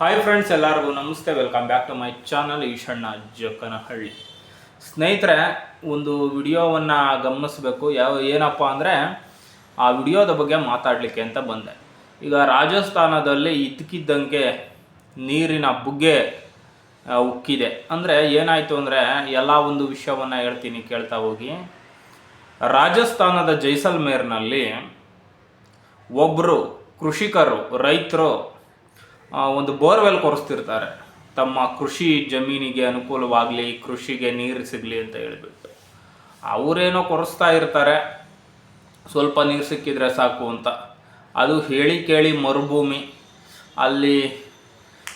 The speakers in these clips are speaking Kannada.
ಹಾಯ್ ಫ್ರೆಂಡ್ಸ್ ಎಲ್ಲರಿಗೂ, ನಮಸ್ತೆ welcome back to my channel Eshanna Jakkanahalli ಸ್ನೇಹಿತರೆ, ಒಂದು ವಿಡಿಯೋವನ್ನು ಗಮನಿಸಬೇಕು. ಯಾವ, ಏನಪ್ಪ ಅಂದರೆ, ಆ ವಿಡಿಯೋದ ಬಗ್ಗೆ ಮಾತಾಡಲಿಕ್ಕೆ ಅಂತ ಬಂದೆ. ಈಗ ರಾಜಸ್ಥಾನದಲ್ಲಿ ಇದ್ದಕ್ಕಿದ್ದಂಗೆ ನೀರಿನ ಬುಗ್ಗೆ ಉಕ್ಕಿದೆ. ಅಂದರೆ ಏನಾಯಿತು ಅಂದರೆ, ಎಲ್ಲ ಒಂದು ವಿಷಯವನ್ನು ಹೇಳ್ತೀನಿ ಕೇಳ್ತಾ ಹೋಗಿ. ರಾಜಸ್ಥಾನದ ಜೈಸಲ್ಮೇರ್ನಲ್ಲಿ ಒಬ್ಬರು ಕೃಷಿಕರು, ರೈತರು ಒಂದು ಬೋರ್ವೆಲ್ ಕೊರೆಸ್ತಿರ್ತಾರೆ. ತಮ್ಮ ಕೃಷಿ ಜಮೀನಿಗೆ ಅನುಕೂಲವಾಗಲಿ, ಕೃಷಿಗೆ ನೀರು ಸಿಗಲಿ ಅಂತ ಹೇಳಿಬಿಟ್ಟು. ಅವರೇನೋ ಕೊರೆಸ್ತಾ ಇರ್ತಾರೆ. ಸ್ವಲ್ಪ ನೀರು ಸಿಕ್ಕಿದ್ರೆ ಸಾಕು ಅಂತ. ಅದು ಹೇಳಿ ಕೇಳಿ ಮರುಭೂಮಿ. ಅಲ್ಲಿ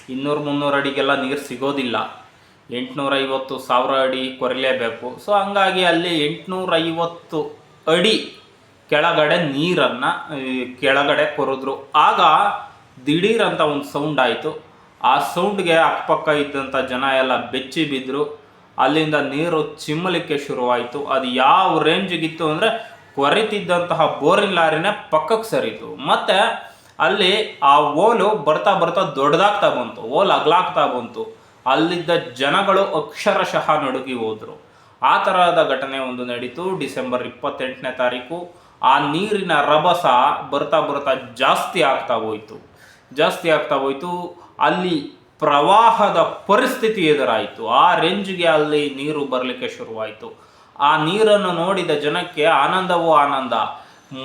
ಇನ್ನೂರು ಮುನ್ನೂರು ಅಡಿಗೆಲ್ಲ ನೀರು ಸಿಗೋದಿಲ್ಲ. ಎಂಟುನೂರೈವತ್ತು ಸಾವಿರ ಅಡಿ ಕೊರಲೇಬೇಕು ಸೊ ಹಂಗಾಗಿ ಅಲ್ಲಿ ಎಂಟುನೂರೈವತ್ತು ಅಡಿ ಕೆಳಗಡೆ ನೀರನ್ನು ಕೆಳಗಡೆ ಕೊರೆದ್ರು. ಆಗ ದಿಢೀರ್ ಅಂತ ಒಂದು ಸೌಂಡ್ ಆಯಿತು. ಆ ಸೌಂಡ್ಗೆ ಅಕ್ಕಪಕ್ಕ ಇದ್ದಂಥ ಜನ ಎಲ್ಲ ಬೆಚ್ಚಿ ಬಿದ್ದರು ಅಲ್ಲಿಂದ ನೀರು ಚಿಮ್ಮಲಿಕ್ಕೆ ಶುರುವಾಯಿತು. ಅದು ಯಾವ ರೇಂಜಿಗಿತ್ತು ಅಂದರೆ ಕೊರೆತಿದ್ದಂತಹ ಬೋರಿನ ಲಾರಿನೇ ಪಕ್ಕಕ್ಕೆ ಸರಿತು. ಮತ್ತು ಅಲ್ಲಿ ಆ ಓಲು ಬರ್ತಾ ಬರ್ತಾ ದೊಡ್ಡದಾಗ್ತಾ ಬಂತು. ಓಲ್ ಅಗ್ಲಾಗ್ತಾ ಬಂತು. ಅಲ್ಲಿದ್ದ ಜನಗಳು ಅಕ್ಷರಶಃ ನಡುಗಿ ಹೋದರು. ಆ ತರಹದ ಘಟನೆ ಒಂದು ನಡೀತು. ಡಿಸೆಂಬರ್ ಇಪ್ಪತ್ತೆಂಟನೇ ತಾರೀಕು. ಆ ನೀರಿನ ರಭಸ ಬರ್ತಾ ಬರ್ತಾ ಜಾಸ್ತಿ ಆಗ್ತಾ ಹೋಯಿತು. ಜಾಸ್ತಿ ಆಗ್ತಾ ಹೋಯಿತು. ಅಲ್ಲಿ ಪ್ರವಾಹದ ಪರಿಸ್ಥಿತಿ ಎದುರಾಯಿತು. ಆ ರೇಂಜ್ಗೆ ಅಲ್ಲಿ ನೀರು ಬರಲಿಕ್ಕೆ ಶುರುವಾಯಿತು. ಆ ನೀರನ್ನು ನೋಡಿದ ಜನಕ್ಕೆ ಆನಂದವೋ ಆನಂದ.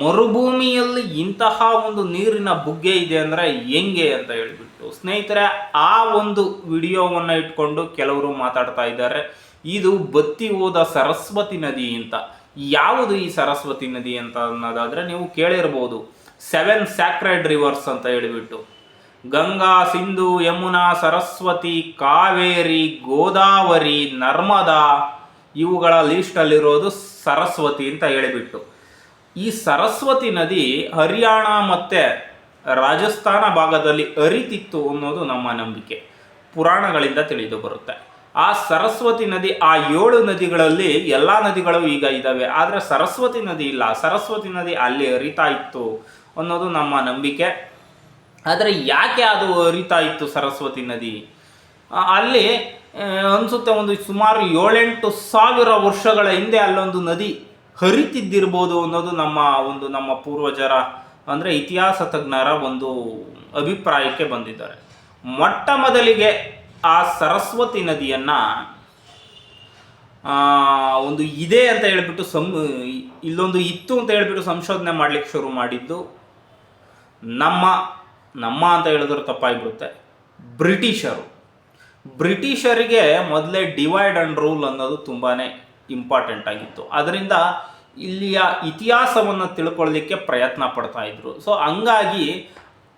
ಮರುಭೂಮಿಯಲ್ಲಿ ಇಂತಹ ಒಂದು ನೀರಿನ ಬುಗ್ಗೆ ಇದೆ ಅಂದರೆ ಹೆಂಗೆ ಅಂತ ಹೇಳಿಬಿಟ್ಟು. ಸ್ನೇಹಿತರೆ, ಆ ಒಂದು ವಿಡಿಯೋವನ್ನು ಇಟ್ಕೊಂಡು ಕೆಲವರು ಮಾತಾಡ್ತಾ ಇದ್ದಾರೆ. ಇದು ಬತ್ತಿ ಹೋದ ಸರಸ್ವತಿ ನದಿ ಅಂತ. ಯಾವುದು ಈ ಸರಸ್ವತಿ ನದಿ ಅಂತ ಅನ್ನೋದಾದರೆ ನೀವು ಕೇಳಿರ್ಬೋದು. ಸೆವೆನ್ ಸ್ಯಾಕ್ರೆಡ್ ರಿವರ್ಸ್ ಅಂತ ಹೇಳಿಬಿಟ್ಟು. ಗಂಗಾ ಸಿಂಧು ಯಮುನಾ ಸರಸ್ವತಿ ಕಾವೇರಿ ಗೋದಾವರಿ ನರ್ಮದಾ ಇವುಗಳ ಲೀಸ್ಟಲ್ಲಿರೋದು ಸರಸ್ವತಿ ಅಂತ ಹೇಳಿಬಿಟ್ಟು. ಈ ಸರಸ್ವತಿ ನದಿ ಹರಿಯಾಣ ಮತ್ತು ರಾಜಸ್ಥಾನ ಭಾಗದಲ್ಲಿ ಅರಿತಿತ್ತು ಅನ್ನೋದು ನಮ್ಮ ನಂಬಿಕೆ. ಪುರಾಣಗಳಿಂದ ತಿಳಿದು ಬರುತ್ತೆ. ಆ ಸರಸ್ವತಿ ನದಿ ಆ ಏಳು ನದಿಗಳಲ್ಲಿ ಎಲ್ಲ ನದಿಗಳು ಈಗ ಇದ್ದಾವೆ ಆದರೆ ಸರಸ್ವತಿ ನದಿ ಇಲ್ಲ. ಸರಸ್ವತಿ ನದಿ ಅಲ್ಲಿ ಹರಿತಾ ಇತ್ತು ಅನ್ನೋದು ನಮ್ಮ ನಂಬಿಕೆ. ಆದರೆ ಯಾಕೆ ಅದು ಹರಿತಾ ಇತ್ತು ಸರಸ್ವತಿ ನದಿ? ಅಲ್ಲಿ ಅನ್ಸುತ್ತೆ ಒಂದು ಸುಮಾರು ಏಳೆಂಟು ಸಾವಿರ ವರ್ಷಗಳ ಹಿಂದೆ ಅಲ್ಲೊಂದು ನದಿ ಹರಿತಿದ್ದಿರ್ಬೋದು ಅನ್ನೋದು ನಮ್ಮ ಒಂದು ನಮ್ಮ ಪೂರ್ವಜರ, ಅಂದರೆ ಇತಿಹಾಸ ತಜ್ಞರ ಒಂದು ಅಭಿಪ್ರಾಯಕ್ಕೆ ಬಂದಿದ್ದಾರೆ. ಮೊಟ್ಟ ಮೊದಲಿಗೆ ಆ ಸರಸ್ವತಿ ನದಿಯನ್ನು ಒಂದು ಇದೆ ಅಂತ ಹೇಳಿಬಿಟ್ಟು ಸಂ ಇಲ್ಲೊಂದು ಇತ್ತು ಅಂತ ಹೇಳಿಬಿಟ್ಟು ಸಂಶೋಧನೆ ಮಾಡಲಿಕ್ಕೆ ಶುರು ಮಾಡಿದ್ದು ನಮ್ಮ ನಮ್ಮ ಅಂತ ಹೇಳಿದ್ರೆ ತಪ್ಪಾಗಿಬಿಡುತ್ತೆ. ಬ್ರಿಟಿಷರು. ಬ್ರಿಟಿಷರಿಗೆ ಮೊದಲೇ ಡಿವೈಡ್ ಆ್ಯಂಡ್ ರೂಲ್ ಅನ್ನೋದು ತುಂಬಾ ಇಂಪಾರ್ಟೆಂಟ್ ಆಗಿತ್ತು. ಅದರಿಂದ ಇಲ್ಲಿಯ ಇತಿಹಾಸವನ್ನು ತಿಳ್ಕೊಳ್ಳಲಿಕ್ಕೆ ಪ್ರಯತ್ನ ಪಡ್ತಾ ಇದ್ರು. ಸೊ ಹಂಗಾಗಿ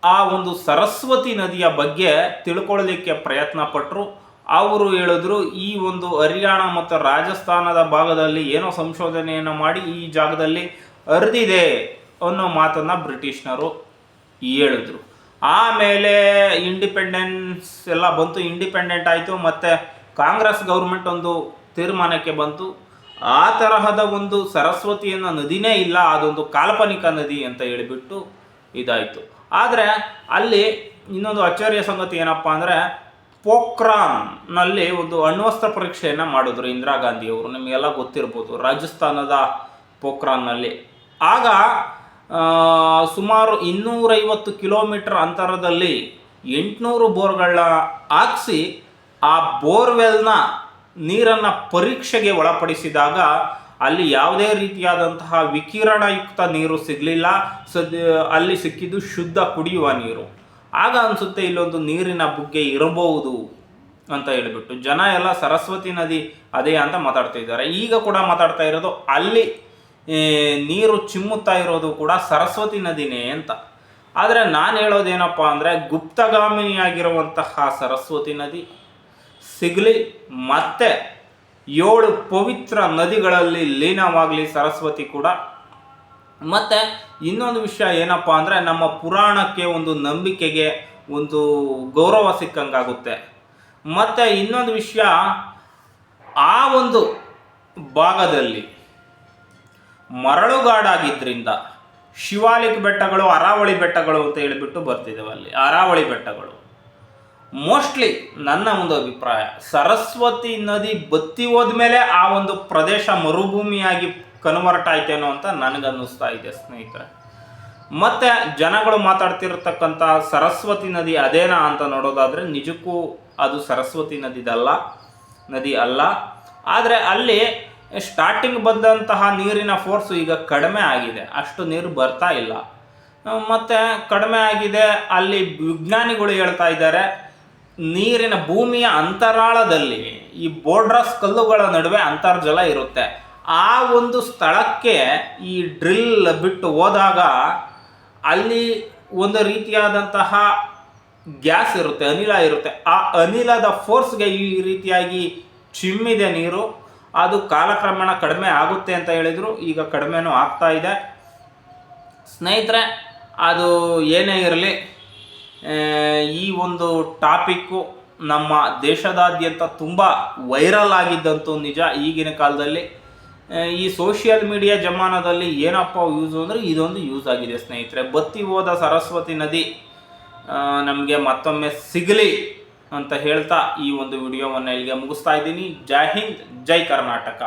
ಆ ಒಂದು ಸರಸ್ವತಿ ನದಿಯ ಬಗ್ಗೆ ತಿಳ್ಕೊಳ್ಳಲಿಕ್ಕೆ ಪ್ರಯತ್ನ ಪಟ್ಟರು ಅವರು ಹೇಳಿದ್ರು, ಈ ಒಂದು ಹರಿಯಾಣ ಮತ್ತು ರಾಜಸ್ಥಾನದ ಭಾಗದಲ್ಲಿ ಏನೋ ಸಂಶೋಧನೆಯನ್ನು ಮಾಡಿ ಈ ಜಾಗದಲ್ಲಿ ಅರಿದಿದೆ ಅನ್ನೋ ಮಾತನ್ನು ಬ್ರಿಟಿಷ್ನರು ಹೇಳಿದ್ರು. ಆಮೇಲೆ ಇಂಡಿಪೆಂಡೆನ್ಸ್ ಎಲ್ಲ ಬಂತು ಇಂಡಿಪೆಂಡೆಂಟ್ ಆಯಿತು, ಮತ್ತು ಕಾಂಗ್ರೆಸ್ ಗೌರ್ಮೆಂಟ್ ಒಂದು ತೀರ್ಮಾನಕ್ಕೆ ಬಂತು. ಆ ತರಹದ ಒಂದು ಸರಸ್ವತಿಯನ್ನು ನದಿನೇ ಇಲ್ಲ, ಅದೊಂದು ಕಾಲ್ಪನಿಕ ನದಿ ಅಂತ ಹೇಳಿಬಿಟ್ಟು ಇದಾಯಿತು. ಆದರೆ ಅಲ್ಲಿ ಇನ್ನೊಂದು ಅಚ್ಚರಿಯ ಸಂಗತಿ ಏನಪ್ಪ ಅಂದರೆ, ಪೋಖ್ರಾನ್ನಲ್ಲಿ ಒಂದು ಅಣ್ವಸ್ತ್ರ ಪರೀಕ್ಷೆಯನ್ನು ಮಾಡಿದ್ರು ಇಂದಿರಾ ಗಾಂಧಿಯವರು. ನಿಮಗೆಲ್ಲ ಗೊತ್ತಿರ್ಬೋದು, ರಾಜಸ್ಥಾನದ ಪೋಖ್ರಾನ್ನಲ್ಲಿ. ಆಗ ಸುಮಾರು ಇನ್ನೂರೈವತ್ತು ಕಿಲೋಮೀಟರ್ ಅಂತರದಲ್ಲಿ ಎಂಟುನೂರು ಬೋರ್ಗಳನ್ನ ಹಾಕಿಸಿ ಆ ಬೋರ್ವೆಲ್ನ ನೀರನ್ನು ಪರೀಕ್ಷೆಗೆ ಒಳಪಡಿಸಿದಾಗ ಅಲ್ಲಿ ಯಾವುದೇ ರೀತಿಯಾದಂತಹ ವಿಕಿರಣಯುಕ್ತ ನೀರು ಸಿಗಲಿಲ್ಲ. ಸದ್ಯ ಅಲ್ಲಿ ಸಿಕ್ಕಿದ್ದು ಶುದ್ಧ ಕುಡಿಯುವ ನೀರು. ಆಗ ಅನಿಸುತ್ತೆ ಇಲ್ಲೊಂದು ನೀರಿನ ಬುಗ್ಗೆ ಇರಬಹುದು ಅಂತ ಹೇಳಿಬಿಟ್ಟು. ಜನ ಎಲ್ಲ ಸರಸ್ವತಿ ನದಿ ಅದೇ ಅಂತ ಮಾತಾಡ್ತಾ ಇದ್ದಾರೆ. ಈಗ ಕೂಡ ಮಾತಾಡ್ತಾ ಇರೋದು ಅಲ್ಲಿ ಏ, ನೀರು ಚಿಮ್ಮುತ್ತಾ ಇರೋದು ಕೂಡ ಸರಸ್ವತಿ ನದಿನೇ ಅಂತ. ಆದರೆ ನಾನು ಹೇಳೋದೇನಪ್ಪ ಅಂದರೆ ಗುಪ್ತಗಾಮಿನಿಯಾಗಿರುವಂತಹ ಸರಸ್ವತಿ ನದಿ ಸಿಗಲಿ ಮತ್ತೆ ಏಳು ಪವಿತ್ರ ನದಿಗಳಲ್ಲಿ ಲೀನವಾಗಲಿ ಸರಸ್ವತಿ ಕೂಡ. ಮತ್ತು ಇನ್ನೊಂದು ವಿಷಯ ಏನಪ್ಪ ಅಂದರೆ ನಮ್ಮ ಪುರಾಣಕ್ಕೆ ಒಂದು ನಂಬಿಕೆಗೆ ಒಂದು ಗೌರವ ಸಿಕ್ಕಂಗಾಗುತ್ತೆ. ಮತ್ತು ಇನ್ನೊಂದು ವಿಷಯ ಆ ಒಂದು ಭಾಗದಲ್ಲಿ ಮರಳುಗಾಡಾಗಿದ್ದರಿಂದ ಶಿವಾಲಿಕ್ ಬೆಟ್ಟಗಳು, ಅರಾವಳಿ ಬೆಟ್ಟಗಳು ಅಂತ ಹೇಳಿಬಿಟ್ಟು ಬರ್ತಿದ್ದಾವೆ ಅಲ್ಲಿ, ಅರಾವಳಿ ಬೆಟ್ಟಗಳು. ಮೋಸ್ಟ್ಲಿ ನನ್ನ ಒಂದು ಅಭಿಪ್ರಾಯ, ಸರಸ್ವತಿ ನದಿ ಬತ್ತಿ ಹೋದ್ಮೇಲೆ ಆ ಒಂದು ಪ್ರದೇಶ ಮರುಭೂಮಿಯಾಗಿ ಕನ್ವರ್ಟ್ ಆಯ್ತೇನೋ ಅಂತ ನನಗನ್ನಿಸ್ತಾ ಇದೆ ಸ್ನೇಹಿತರೆ. ಮತ್ತೆ ಜನಗಳು ಮಾತಾಡ್ತಿರ್ತಕ್ಕಂಥ ಸರಸ್ವತಿ ನದಿ ಅದೇನಾ ಅಂತ ನೋಡೋದಾದ್ರೆ ನಿಜಕ್ಕೂ ಅದು ಸರಸ್ವತಿ ನದಿದಲ್ಲ, ನದಿ ಅಲ್ಲ. ಆದರೆ ಅಲ್ಲಿ ಸ್ಟಾರ್ಟಿಂಗ್ ಬಂದಂತಹ ನೀರಿನ ಫೋರ್ಸು ಈಗ ಕಡಿಮೆ ಆಗಿದೆ. ಅಷ್ಟು ನೀರು ಬರ್ತಾ ಇಲ್ಲ. ಮತ್ತು ಕಡಿಮೆ ಆಗಿದೆ. ಅಲ್ಲಿ ವಿಜ್ಞಾನಿಗಳು ಹೇಳ್ತಾ ಇದ್ದಾರೆ, ನೀರಿನ ಭೂಮಿಯ ಅಂತರಾಳದಲ್ಲಿ ಈ ಬೋರ್ಡ್ರಸ್ ಕಲ್ಲುಗಳ ನಡುವೆ ಅಂತರ್ಜಲ ಇರುತ್ತೆ. ಆ ಒಂದು ಸ್ಥಳಕ್ಕೆ ಈ ಡ್ರಿಲ್ ಬಿಟ್ಟು ಹೋದಾಗ ಅಲ್ಲಿ ಒಂದು ರೀತಿಯಾದಂತಹ ಗ್ಯಾಸ್ ಇರುತ್ತೆ, ಅನಿಲ ಇರುತ್ತೆ. ಆ ಅನಿಲದ ಫೋರ್ಸ್ಗೆ ಈ ರೀತಿಯಾಗಿ ಚಿಮ್ಮಿದೆ ನೀರು. ಅದು ಕಾಲಕ್ರಮೇಣ ಕಡಿಮೆ ಆಗುತ್ತೆ ಅಂತ ಹೇಳಿದರು. ಈಗ ಕಡಿಮೆನೂ ಆಗ್ತಾ ಇದೆ. ಸ್ನೇಹಿತರೆ, ಅದು ಏನೇ ಇರಲಿ ಈ ಒಂದು ಟಾಪಿಕ್ಕು ನಮ್ಮ ದೇಶದಾದ್ಯಂತ ತುಂಬ ವೈರಲ್ ಆಗಿದ್ದಂತೂ ನಿಜ ಈಗಿನ ಕಾಲದಲ್ಲಿ. ಈ ಸೋಷಿಯಲ್ ಮೀಡಿಯಾ ಜಮಾನದಲ್ಲಿ ಏನಪ್ಪ ಯೂಸು ಅಂದರೆ ಇದೊಂದು ಯೂಸ್ ಆಗಿದೆ ಸ್ನೇಹಿತರೆ. ಬತ್ತಿ ಹೋದ ಸರಸ್ವತಿ ನದಿ ನಮಗೆ ಮತ್ತೊಮ್ಮೆ ಸಿಗಲಿ. ಅಂತ ಹೇಳ್ತಾ ಈ ಒಂದು ವಿಡಿಯೋವನ್ನು ಇಲ್ಲಿಗೆ ಮುಗಿಸ್ತಾ ಇದ್ದೀನಿ. ಜೈ ಹಿಂದ್ ಜೈ ಕರ್ನಾಟಕ.